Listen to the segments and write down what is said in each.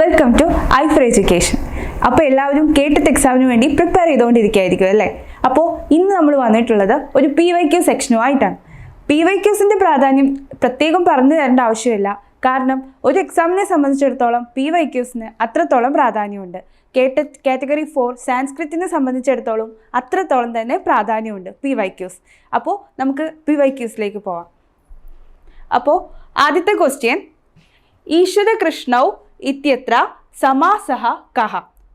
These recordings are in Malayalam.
Welcome to I four education അപ്പോൾ എല്ലാവരും കേട്ടിട്ട് എക്സാമിന് വേണ്ടി പ്രിപ്പയർ ചെയ്തുകൊണ്ടിരിക്കുകയായിരിക്കും അല്ലേ? അപ്പോൾ ഇന്ന് നമ്മൾ വന്നിട്ടുള്ളത് ഒരു പി വൈ ക്യു സെക്ഷനുമായിട്ടാണ് പി വൈ ക്യൂസിന്റെ പ്രാധാന്യം പ്രത്യേകം പറഞ്ഞു തരേണ്ട ആവശ്യമില്ല. കാരണം ഒരു എക്സാമിനെ സംബന്ധിച്ചിടത്തോളം പി വൈ ക്യൂസിന് അത്രത്തോളം പ്രാധാന്യമുണ്ട്. കേട്ട കാറ്റഗറി ഫോർ സാൻസ്ക്രിറ്റിനെ സംബന്ധിച്ചിടത്തോളം അത്രത്തോളം തന്നെ പ്രാധാന്യമുണ്ട് പി വൈ ക്യൂസ് അപ്പോൾ നമുക്ക് പി വൈ ക്യൂസിലേക്ക് പോവാം. അപ്പോൾ ആദ്യത്തെ ക്വസ്റ്റ്യൻ ഈശ്വരകൃഷ്ണൗ ഇത്യത്ര സമാസഹ കഹ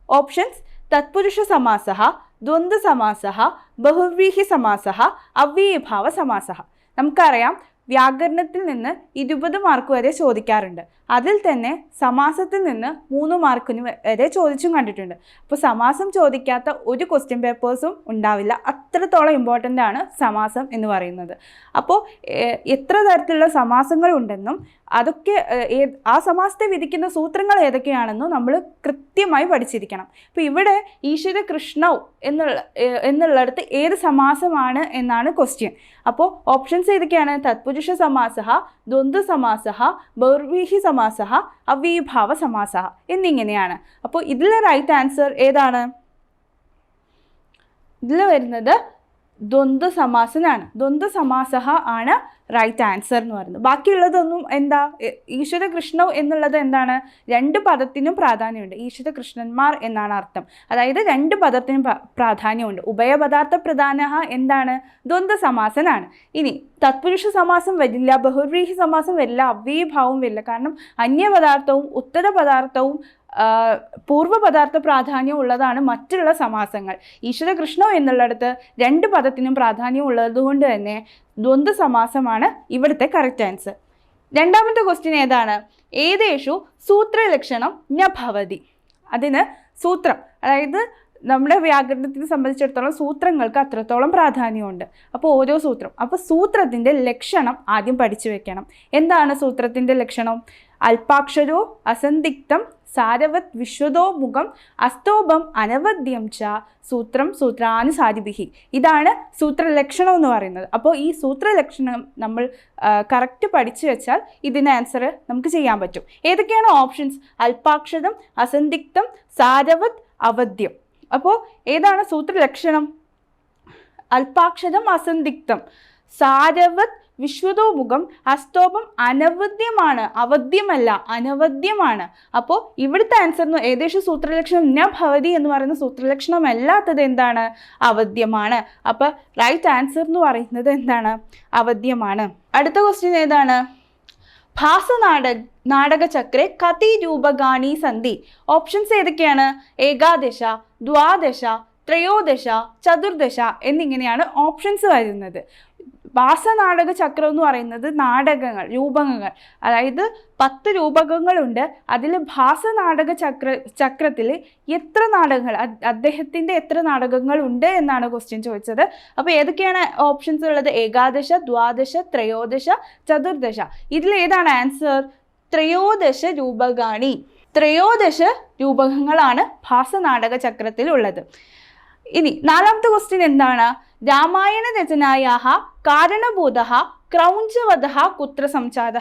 ഓപ്ഷൻസ് തത്പുരുഷ സമാസഹ ദ്വന്ദ് സമാസഃ ബഹുവ്രീഹി സമാസഹ അവ്യയഭാവ സമാസഹ നമുക്കറിയാം വ്യാകരണത്തിൽ നിന്ന് ഇരുപത് മാർക്ക് വരെ ചോദിക്കാറുണ്ട്. അതിൽ തന്നെ സമാസത്തിൽ നിന്ന് മൂന്ന് മാർക്കിന് വരെ ചോദിച്ചും കണ്ടിട്ടുണ്ട്. അപ്പോൾ സമാസം ചോദിക്കാത്ത ഒരു ക്വസ്റ്റ്യൻ പേപ്പേഴ്സും ഉണ്ടാവില്ല. അത്രത്തോളം ഇമ്പോർട്ടന്റ് ആണ് സമാസം എന്ന് പറയുന്നത്. അപ്പോൾ എത്ര തരത്തിലുള്ള സമാസങ്ങൾ ഉണ്ടെന്നും അതൊക്കെ ആ സമാസത്തെ വിധിക്കുന്ന സൂത്രങ്ങൾ ഏതൊക്കെയാണെന്നും നമ്മൾ കൃത്യമായി പഠിച്ചിരിക്കണം. അപ്പോൾ ഇവിടെ ഈശ്വര കൃഷ്ണൗ എന്നുള്ള എന്നുള്ളിടത്ത് ഏത് സമാസമാണ് എന്നാണ് ക്വസ്റ്റ്യൻ അപ്പോൾ ഓപ്ഷൻസ് ഏതൊക്കെയാണ്? തത്പുരുഷ സമാസഹ ദ്വന്ദ് സമാസഹ ബൗർവീഹി സമാസഃ അവ്യഭാവ സമാസ എന്നിങ്ങനെയാണ്. അപ്പോൾ ഇതിലെ റൈറ്റ് ആൻസർ ഏതാണ്? ഇതിൽ വരുന്നത് ദ്വന്ദ് സമാസനാണ് ദ്വന്ദ് സമാസഹ ആണ് റൈറ്റ് ആൻസർ എന്ന് പറയുന്നത്. ബാക്കിയുള്ളതൊന്നും എന്താ? ഈശ്വര കൃഷ്ണ എന്നുള്ളത് എന്താണ്? രണ്ട് പദത്തിനും പ്രാധാന്യമുണ്ട്. ഈശ്വര കൃഷ്ണന്മാർ എന്നാണ് അർത്ഥം. അതായത് രണ്ട് പദത്തിനും പ്രാധാന്യമുണ്ട്. ഉഭയപദാർത്ഥ പ്രധാന എന്താണ്? ദ്വന്ദ് സമാസനാണ് ഇനി തത്പുരുഷ സമാസം വരില്ല ബഹുവ്രീഹി സമാസം വരില്ല അവ്യഭാവം വരില്ല. കാരണം അന്യപദാർത്ഥവും ഉത്തര പദാർത്ഥവും പൂർവ പദാർത്ഥ പ്രാധാന്യം ഉള്ളതാണ് മറ്റുള്ള സമാസങ്ങൾ. ഈശ്വര കൃഷ്ണ എന്നുള്ളിടത്ത് രണ്ട് പദത്തിനും പ്രാധാന്യം ഉള്ളതുകൊണ്ട് തന്നെ ദ്വന്ദ് സമാസമാണ് ഇവിടുത്തെ കറക്റ്റ് ആൻസർ രണ്ടാമത്തെ ക്വസ്റ്റ്യൻ ഏതാണ്? ഏതേഷു സൂത്രലക്ഷണം ന ഭവതി. അതിന് സൂത്രം അതായത് നമ്മുടെ വ്യാകരണത്തിനെ സംബന്ധിച്ചിടത്തോളം സൂത്രങ്ങൾക്ക് അത്രത്തോളം പ്രാധാന്യമുണ്ട്. അപ്പോൾ ഓരോ സൂത്രം. അപ്പോൾ സൂത്രത്തിന്റെ ലക്ഷണം ആദ്യം പഠിച്ചു വെക്കണം. എന്താണ് സൂത്രത്തിന്റെ ലക്ഷണം? അല്പാക്ഷരോ അസന്ദിഗ്ധം സാരവത് വിശ്വതോ മുഖം അസ്തോഭം അനവദ്യം ച സൂത്രം സൂത്രാനുസാരിഭിഹി ഇതാണ് സൂത്രലക്ഷണം എന്ന് പറയുന്നത്. അപ്പോൾ ഈ സൂത്രലക്ഷണം നമ്മൾ കറക്റ്റ് പഠിച്ചു വെച്ചാൽ ഇതിന് ആൻസർ നമുക്ക് ചെയ്യാൻ പറ്റും. ഏതൊക്കെയാണ് ഓപ്ഷൻസ് അല്പാക്ഷരം അസന്ധിഗ്ധം സാരവത് അവദ്യം അപ്പോൾ ഏതാണ് സൂത്രലക്ഷണം? അല്പാക്ഷരം അസന്ധിഗ്ധം. സാരവത് വിശ്വതോമുഖം അസ്തോപം അനവദ്യമാണ് അവധ്യമല്ല അനവദ്യമാണ് അപ്പോൾ ഇവിടുത്തെ ആൻസർ എന്ന് ഏകദേശം സൂത്രലക്ഷണം ന ഭവതി എന്ന് പറയുന്ന സൂത്രലക്ഷണം അല്ലാത്തത് എന്താണ്? അവധ്യമാണ്. അപ്പോൾ റൈറ്റ് ആൻസർ എന്ന് പറയുന്നത് എന്താണ്? അവധ്യമാണ്. അടുത്ത ക്വസ്റ്റ്യൻ ഏതാണ്? ഭാസനാടക നാടകചക്രെ കതി രൂപഗാണി സന്ധി. ഓപ്ഷൻസ് ഏതൊക്കെയാണ്? ഏകാദശ ദ്വാദശ ത്രയോദശ ചതുർദശ എന്നിങ്ങനെയാണ് ഓപ്ഷൻസ് വരുന്നത്. ഭാസനാടക ചക്രം എന്ന് പറയുന്നത് നാടകങ്ങൾ രൂപകങ്ങൾ. അതായത് പത്ത് രൂപകങ്ങളുണ്ട്. അതിൽ ഭാസനാടക ചക്ര ചക്രത്തിൽ എത്ര നാടകങ്ങൾ അദ്- അദ്ദേഹത്തിന്റെ എത്ര നാടകങ്ങൾ ഉണ്ട് എന്നാണ് ക്വസ്റ്റ്യൻ ചോദിച്ചത്. അപ്പോൾ ഏതൊക്കെയാണ് ഓപ്ഷൻസ് ഉള്ളത്? ഏകാദശ ദ്വാദശ ത്രയോദശ ചതുർദശ. ഇതിൽ ഏതാണ് ആൻസർ ത്രയോദശ രൂപകാണി. ത്രയോദശ രൂപകങ്ങളാണ് ഭാസനാടക ചക്രത്തിൽ ഉള്ളത് ഇനി നാലാമത്തെ ക്വസ്റ്റ്യൻ എന്താണ്? രാമായണ രചനായാഹ കാരണഭൂത ക്രൗഞ്ചവധ കുത്ര സംജാത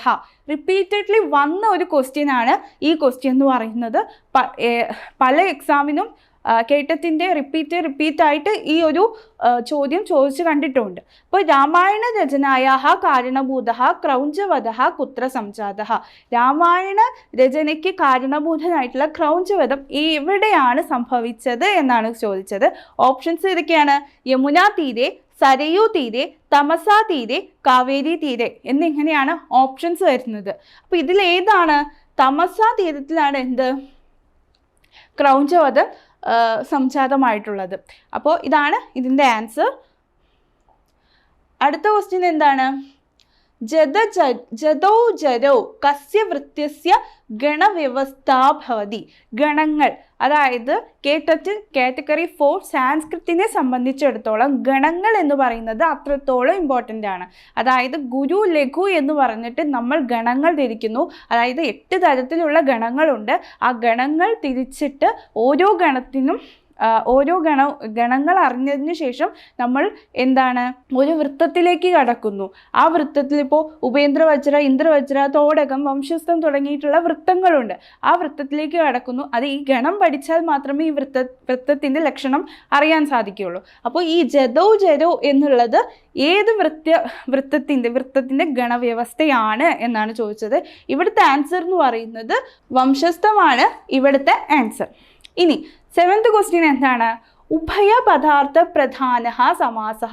റിപ്പീറ്റഡ്ലി വന്ന ഒരു ക്വസ്റ്റ്യൻ ആണ് ഈ ക്വസ്റ്റ്യൻ എന്ന് പറയുന്നത്. പല എക്സാമിനും കേട്ടത്തിന്റെ റിപ്പീറ്റ് റിപ്പീറ്റ് ആയിട്ട് ഈ ഒരു ചോദ്യം ചോദിച്ചു കണ്ടിട്ടുണ്ട്. അപ്പോൾ രാമായണ രചനായാഹ കാരണഭൂത ക്രൗഞ്ചവധ കുത്ര സംജാത രാമായണ രചനയ്ക്ക് കാരണഭൂതനായിട്ടുള്ള ക്രൗഞ്ചവധം എവിടെയാണ് സംഭവിച്ചത് എന്നാണ് ചോദിച്ചത്. ഓപ്ഷൻസ് ഇതൊക്കെയാണ് യമുന തീരെ സരയൂ തീരെ തമസാ തീരെ കാവേരി തീരെ എന്നിങ്ങനെയാണ് ഓപ്ഷൻസ് വരുന്നത്. അപ്പോൾ ഇതിൽ ഏതാണ്? തമസാ തീരത്തിലാണ് എന്ത്? ക്രൗഞ്ചവധം ആ, സംജാതമായിട്ടുള്ളത്. അപ്പോൾ ഇതാണ് ഇതിന്റെ ആൻസർ അടുത്ത ക്വസ്റ്റ്യൻ എന്താണ്? ജത ജതോ ജരോ കസ്യ വൃത്യസ്യ ഗണവ്യവസ്ഥാ ഭവതി. ഗണങ്ങൾ അതായത് കേട്ടറ്റ് കാറ്റഗറി ഫോർ സാൻസ്ക്രിറ്റിനെ സംബന്ധിച്ചിടത്തോളം ഗണങ്ങൾ എന്ന് പറയുന്നത് അത്രത്തോളം ഇമ്പോർട്ടന്റ് ആണ്. അതായത് ഗുരു ലഘു എന്ന് പറഞ്ഞിട്ട് നമ്മൾ ഗണങ്ങൾ തിരിക്കുന്നു അതായത് എട്ട് തരത്തിലുള്ള ഗണങ്ങളുണ്ട്. ആ ഗണങ്ങൾ തിരിച്ചിട്ട് ഓരോ ഗണത്തിനും ഓരോ ഗണ ഗണങ്ങൾ അറിഞ്ഞതിന് ശേഷം നമ്മൾ എന്താണ്? ഒരു വൃത്തത്തിലേക്ക് കടക്കുന്നു. ആ വൃത്തത്തിൽ ഇപ്പോൾ ഉപേന്ദ്രവജ്ര ഇന്ദ്രവജ്ര തോടകം വംശസ്ഥം തുടങ്ങിയിട്ടുള്ള വൃത്തങ്ങളുണ്ട്. ആ വൃത്തത്തിലേക്ക് കടക്കുന്നു. അത് ഈ ഗണം പഠിച്ചാൽ മാത്രമേ ഈ വൃത്ത വൃത്തത്തിന്റെ ലക്ഷണം അറിയാൻ സാധിക്കുകയുള്ളൂ. അപ്പോൾ ഈ ജതോ ജരോ എന്നുള്ളത് ഏത് വൃത്ത വൃത്തത്തിന്റെ വൃത്തത്തിന്റെ ഗണവ്യവസ്ഥയാണ് എന്നാണ് ചോദിച്ചത്. ഇവിടുത്തെ ആൻസർ എന്ന് പറയുന്നത് വംശസ്ഥമാണ് ഇവിടുത്തെ ആൻസർ ഇനി സെവൻത് ക്വസ്റ്റ്യൻ എന്താണ്? ഉഭയപദാർത്ഥ പ്രധാന സമാസ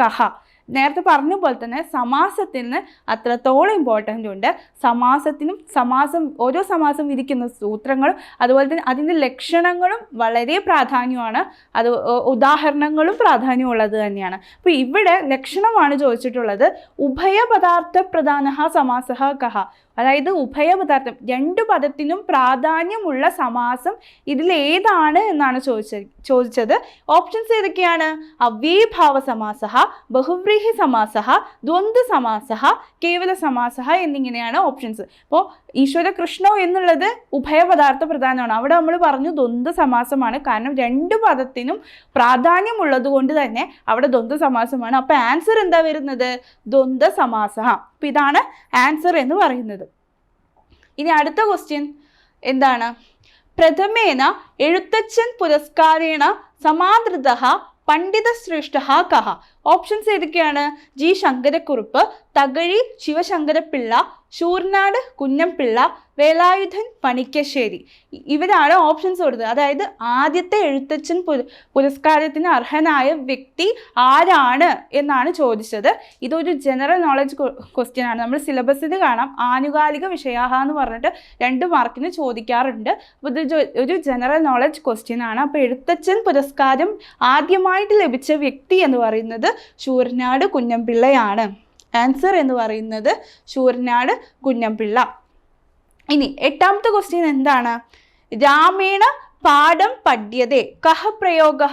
കഹ. നേരത്തെ പറഞ്ഞ പോലെ തന്നെ സമാസത്തിന് അത്രത്തോളം ഇമ്പോർട്ടന്റ് ഉണ്ട്. സമാസത്തിനും സമാസം ഓരോ സമാസം വിധിക്കുന്ന സൂത്രങ്ങളും അതുപോലെ തന്നെ അതിന്റെ ലക്ഷണങ്ങളും വളരെ പ്രാധാന്യമാണ്. അത് ഉദാഹരണങ്ങളും പ്രാധാന്യമുള്ളത് തന്നെയാണ്. അപ്പോൾ ഇവിടെ ലക്ഷണമാണ് ചോദിച്ചിട്ടുള്ളത്. ഉഭയപദാർത്ഥ പ്രധാന സമാസ കഹ. അതായത് ഉഭയപദാർത്ഥം രണ്ടു പദത്തിനും പ്രാധാന്യമുള്ള സമാസം ഇതിൽ ഏതാണ് എന്നാണ് ചോദിച്ച ചോദിച്ചത്. ഓപ്ഷൻസ് ഏതൊക്കെയാണ്? അവ്യഭാവ സമാസ ബഹുവ്രീഹി സമാസ ദ്വന്ദ് സമാസ കേവല സമാസ എന്നിങ്ങനെയാണ് ഓപ്ഷൻസ് അപ്പോൾ ഈശ്വര കൃഷ്ണോ എന്നുള്ളത് ഉഭയപദാർത്ഥ പ്രധാനമാണ്. അവിടെ നമ്മൾ പറഞ്ഞു ദ്വന്ദ് സമാസമാണ്. കാരണം രണ്ട് പദത്തിനും പ്രാധാന്യമുള്ളത് കൊണ്ട് തന്നെ അവിടെ ദ്വന്ദ് സമാസമാണ്. അപ്പോൾ ആൻസർ എന്താ വരുന്നത്? ദ്വന്ദ് സമാസ അപ്പോൾ ഇതാണ് ആൻസർ എന്ന് പറയുന്നത്. ഇനി അടുത്ത ക്വസ്റ്റ്യൻ എന്താണ്? പ്രഥമേന എഴുത്തച്ഛൻ പുരസ്കാരേണ സമാദൃത പണ്ഡിതശ്രേഷ്ഠ കഹ. ഓപ്ഷൻസ് ഏതൊക്കെയാണ്? ജി ശങ്കരക്കുറുപ്പ് തകഴി ശിവശങ്കരപ്പിള്ള ശൂർനാട് കുഞ്ഞംപിള്ള വേലായുധൻ പണിക്കശ്ശേരി. ഇവരാണ് ഓപ്ഷൻസ് കൊടുത്തത്. അതായത് ആദ്യത്തെ എഴുത്തച്ഛൻ പുരസ്കാരത്തിന് അർഹനായ വ്യക്തി ആരാണ് എന്നാണ് ചോദിച്ചത്. ഇതൊരു ജനറൽ നോളജ് ക്വസ്റ്റ്യൻ ആണ്. നമ്മൾ സിലബസിൽ കാണാം. ആനുകാലിക വിഷയാഹ എന്ന് പറഞ്ഞിട്ട് രണ്ട് മാർക്കിന് ചോദിക്കാറുണ്ട്. ഇത് ഒരു ജനറൽ നോളജ് ക്വസ്റ്റ്യൻ ആണ്. അപ്പോൾ എഴുത്തച്ഛൻ പുരസ്കാരം ആദ്യമായിട്ട് ലഭിച്ച വ്യക്തി എന്ന് പറയുന്നത് ശൂരനാട് കുഞ്ഞമ്പിള്ളയാണ്. ആൻസർ എന്ന് പറയുന്നത് ശൂരനാട് കുഞ്ഞമ്പിള്ള. ഇനി എട്ടാമത്തെ ക്വസ്റ്റ്യൻ എന്താണ്? രാമേണ പാഠം പഠ്യതേ. കഹ പ്രയോഗ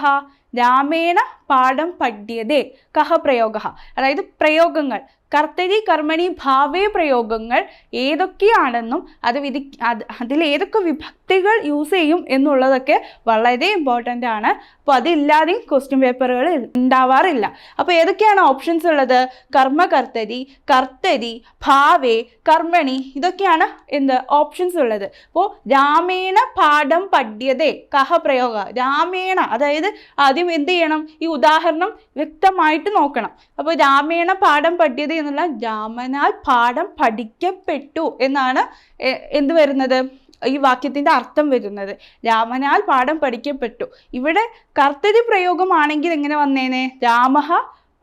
രാമേണ പാഠം പഠ്യതേ. കഹ പ്രയോഗ അതായത് പ്രയോഗങ്ങൾ. കർത്തരി കർമ്മണി ഭാവേ പ്രയോഗങ്ങൾ ഏതൊക്കെയാണെന്നും അത് വിധി അത് അതിൽ ഏതൊക്കെ വിഭക്തികൾ യൂസ് ചെയ്യും എന്നുള്ളതൊക്കെ വളരെ ഇമ്പോർട്ടന്റ് ആണ്. അപ്പോൾ അതില്ലാതെയും ക്വസ്റ്റ്യൻ പേപ്പറുകൾ ഉണ്ടാവാറില്ല. അപ്പോൾ ഏതൊക്കെയാണ് ഓപ്ഷൻസ് ഉള്ളത്? കർമ്മകർത്തരി കർത്തരി ഭാവേ കർമ്മണി ഇതൊക്കെയാണ് എന്ത് ഓപ്ഷൻസ് ഉള്ളത്. അപ്പോൾ രാമേണ പാഠം പഠ്യതേ കഹ പ്രയോഗ രാമേണ അതായത് ആദ്യം എന്ത് ചെയ്യണം? ഈ ഉദാഹരണം വ്യക്തമായിട്ട് നോക്കണം. അപ്പോൾ രാമേണ പാഠം പഠ്യത എന്നുള്ള രാമനാൽ പാഠം പഠിക്കപ്പെട്ടു എന്നാണ് എന്ത് വരുന്നത്? ഈ വാക്യത്തിന്റെ അർത്ഥം വരുന്നത്. രാമനാൽ പാഠം പഠിക്കപ്പെട്ടു. ഇവിടെ കർത്തരി പ്രയോഗമാണെങ്കിൽ എങ്ങനെ വന്നേനെ? രാമഹ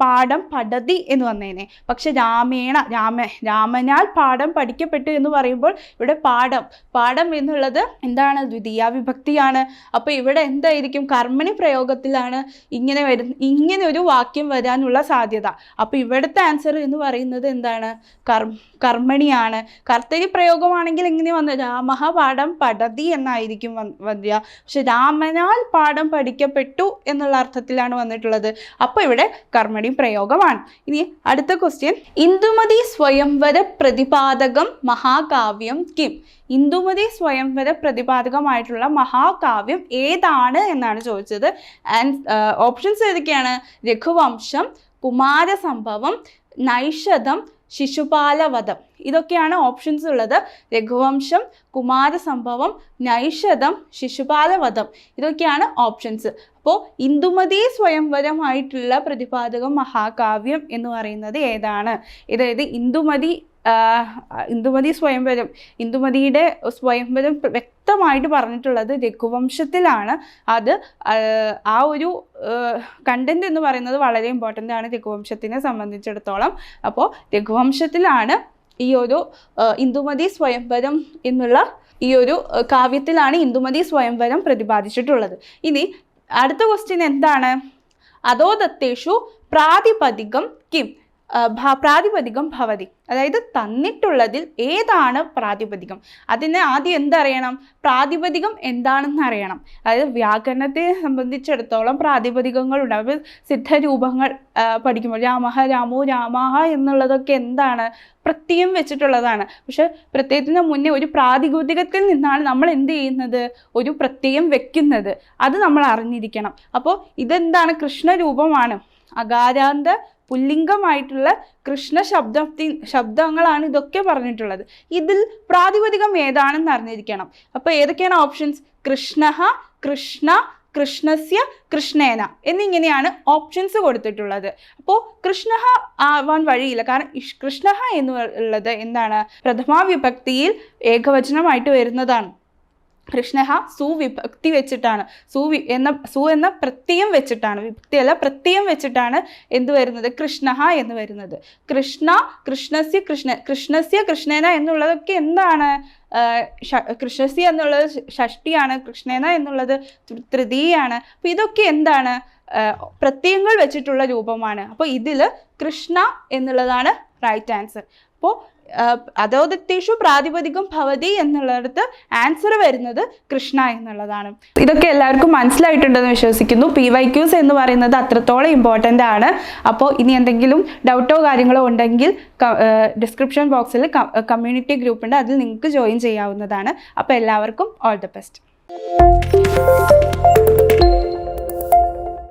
പാഠം പഠതി എന്ന് വന്നേനെ. പക്ഷെ രാമേണ രാമ രാമനാൽ പാഠം പഠിക്കപ്പെട്ടു എന്ന് പറയുമ്പോൾ ഇവിടെ പാഠം പാഠം എന്നുള്ളത് എന്താണ്? ദ്വിതീയ വിഭക്തിയാണ്. അപ്പോൾ ഇവിടെ എന്തായിരിക്കും? കർമ്മണി പ്രയോഗത്തിലാണ് ഇങ്ങനെ വരുന്ന ഇങ്ങനെ ഒരു വാക്യം വരാനുള്ള സാധ്യത. അപ്പോൾ ഇവിടുത്തെ ആൻസർ എന്ന് പറയുന്നത് എന്താണ്? കർ കർമ്മണിയാണ്. കർത്തരി പ്രയോഗമാണെങ്കിൽ ഇങ്ങനെ വന്നു. രാമഹ പാഠം പഠതി എന്നായിരിക്കും വരിക. പക്ഷെ രാമനാൽ പാഠം പഠിക്കപ്പെട്ടു എന്നുള്ള അർത്ഥത്തിലാണ് വന്നിട്ടുള്ളത്. അപ്പോൾ ഇവിടെ കർമ്മണി പ്രയോഗമാണ്. ഇനി അടുത്ത ക്വസ്റ്റ്യൻ ഇന്ദുമതി സ്വയംവര പ്രതിപാദകം മഹാകാവ്യം കിം. ഇന്ദുമതി സ്വയംവര പ്രതിപാദകമായിട്ടുള്ള മഹാകാവ്യം ഏതാണ് എന്നാണ് ചോദിച്ചത്. ആൻഡ് ഓപ്ഷൻസ് ഏതൊക്കെയാണ്? രഘുവംശം കുമാരസംഭവം നൈഷധം ശിശുപാലവധം. ഇതൊക്കെയാണ് ഓപ്ഷൻസ് ഉള്ളത്. രഘുവംശം കുമാരസംഭവം നൈഷധം ശിശുപാലവധം. ഇതൊക്കെയാണ് ഓപ്ഷൻസ് അപ്പോൾ ഇന്ദുമതി സ്വയംവരമായിട്ടുള്ള പ്രതിപാദകം മഹാകാവ്യം എന്ന് പറയുന്നത് ഏതാണ്? അതായത് ഇന്ദുമതി ഇന്ദുമതി സ്വയംവരം. ഇന്ദുമതിയുടെ സ്വയംവരം വ്യക്തമായിട്ട് പറഞ്ഞിട്ടുള്ളത് രഘുവംശത്തിലാണ്. അത് ആ, ഒരു കണ്ടന്റ് എന്ന് പറയുന്നത് വളരെ ഇമ്പോർട്ടന്റ് ആണ് രഘുവംശത്തിനെ സംബന്ധിച്ചിടത്തോളം. അപ്പോൾ രഘുവംശത്തിലാണ് ഈ ഒരു ഇന്ദുമതി സ്വയംവരം എന്നുള്ള ഈ ഒരു കാവ്യത്തിലാണ് ഇന്ദുമതി സ്വയംവരം പ്രതിപാദിച്ചിട്ടുള്ളത്. ഇനി അടുത്ത ക്വസ്റ്റ്യൻ എന്താണ്? അതോ ദത്തേഷു പ്രാതിപതികം കിം. പ്രാതിപതികം ഭവതി. അതായത് തന്നിട്ടുള്ളതിൽ ഏതാണ് പ്രാതിപതികം അതിന് ആദ്യം എന്തറിയണം? പ്രാതിപതികം എന്താണെന്ന് അറിയണം അതായത് വ്യാകരണത്തെ സംബന്ധിച്ചിടത്തോളം പ്രാതിപതികങ്ങളുണ്ട് ഉണ്ടാവും. സിദ്ധരൂപങ്ങൾ പഠിക്കുമ്പോൾ രാമഹ രാമോ രാമാഹ എന്നുള്ളതൊക്കെ എന്താണ്? പ്രത്യയം വെച്ചിട്ടുള്ളതാണ്. പക്ഷെ പ്രത്യയത്തിന് മുന്നേ ഒരു പ്രാതിപതികത്തിൽ നിന്നാണ് നമ്മൾ എന്ത് ചെയ്യുന്നത്? ഒരു പ്രത്യയം വെക്കുന്നത്. അത് നമ്മൾ അറിഞ്ഞിരിക്കണം. അപ്പോൾ ഇതെന്താണ്? കൃഷ്ണരൂപമാണ്. അകാരാന്ത പുല്ലിംഗമായിട്ടുള്ള കൃഷ്ണ ശബ്ദത്തി ശബ്ദങ്ങളാണ് ഇതൊക്കെ പറഞ്ഞിട്ടുള്ളത്. ഇതിൽ പ്രാതിപതികം ഏതാണെന്ന് അറിഞ്ഞിരിക്കണം. അപ്പോൾ ഏതൊക്കെയാണ് ഓപ്ഷൻസ് കൃഷ്ണ കൃഷ്ണ കൃഷ്ണസ്യ കൃഷ്ണേന എന്നിങ്ങനെയാണ് ഓപ്ഷൻസ് കൊടുത്തിട്ടുള്ളത്. അപ്പോൾ കൃഷ്ണ ആവാൻ വഴിയില്ല. കാരണം കൃഷ്ണ എന്ന് ഉള്ളത് എന്താണ്? പ്രഥമാ വിഭക്തിയിൽ ഏകവചനമായിട്ട് വരുന്നതാണ്. കൃഷ്ണ സുവിഭക്തി വെച്ചിട്ടാണ്. സുവി എന്ന സു എന്ന പ്രത്യയം വെച്ചിട്ടാണ്. വിഭക്തി അല്ല പ്രത്യയം വെച്ചിട്ടാണ് എന്ത് വരുന്നത്? കൃഷ്ണ എന്ന് വരുന്നത്. കൃഷ്ണ കൃഷ്ണസ്യ കൃഷ്ണ കൃഷ്ണസ്യ കൃഷ്ണേന എന്നുള്ളതൊക്കെ എന്താണ്? കൃഷ്ണസ്യ എന്നുള്ളത് ഷഷ്ടിയാണ് കൃഷ്ണേന എന്നുള്ളത് തൃതീയാണ് അപ്പോൾ ഇതൊക്കെ എന്താണ്? പ്രത്യയങ്ങൾ വെച്ചിട്ടുള്ള രൂപമാണ്. അപ്പോൾ ഇതിൽ കൃഷ്ണ എന്നുള്ളതാണ് റൈറ്റ് ആൻസർ. അപ്പോൾ അതോദത്തേഷു പ്രാതിപതികം ഭവതി എന്നുള്ളിടത്ത് ആൻസർ വരുന്നത് കൃഷ്ണ എന്നുള്ളതാണ്. ഇതൊക്കെ എല്ലാവർക്കും മനസ്സിലായിട്ടുണ്ടെന്ന് വിശ്വസിക്കുന്നു. പി വൈ ക്യൂസ് എന്ന് പറയുന്നത് അത്രത്തോളം ഇമ്പോർട്ടന്റ് ആണ്. അപ്പോൾ ഇനി എന്തെങ്കിലും ഡൗട്ടോ കാര്യങ്ങളോ ഉണ്ടെങ്കിൽ ഡിസ്ക്രിപ്ഷൻ ബോക്സിൽ കമ്മ്യൂണിറ്റി ഗ്രൂപ്പ് ഉണ്ട്. അതിൽ നിങ്ങൾക്ക് ജോയിൻ ചെയ്യാവുന്നതാണ്. അപ്പോൾ എല്ലാവർക്കും ഓൾ ദ ബെസ്റ്റ്